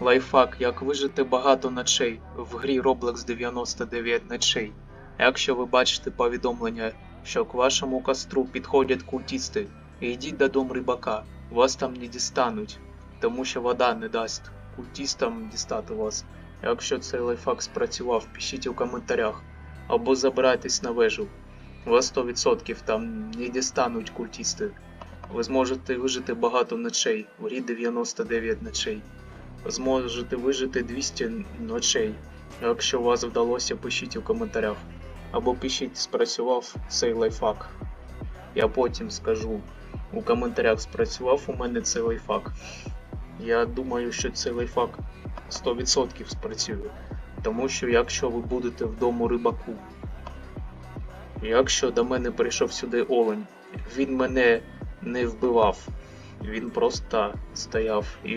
Лайфхак, як вижити багато ночей в грі Roblox 99 ночей. Якщо ви бачите повідомлення, що к вашому костру підходять культісти, йдіть додому рибака, вас там не дістануть, тому що вода не дасть культістам дістати вас. Якщо цей лайфхак спрацював, пишіть у коментарях або забирайтесь на вежу. Вас 100% там не дістануть культісти. Ви зможете вижити багато ночей в грі 99 ночей. Зможете вижити 200 ночей. Якщо вас вдалося, пишіть у коментарях. Або пишіть, спрацював цей лайфхак. Я потім скажу у коментарях, спрацював у мене цей лайфхак. Я думаю, що цей лайфхак 100% спрацює. Тому що якщо ви будете вдома рибаку, якщо до мене прийшов сюди олень, він мене не вбивав, він просто стояв і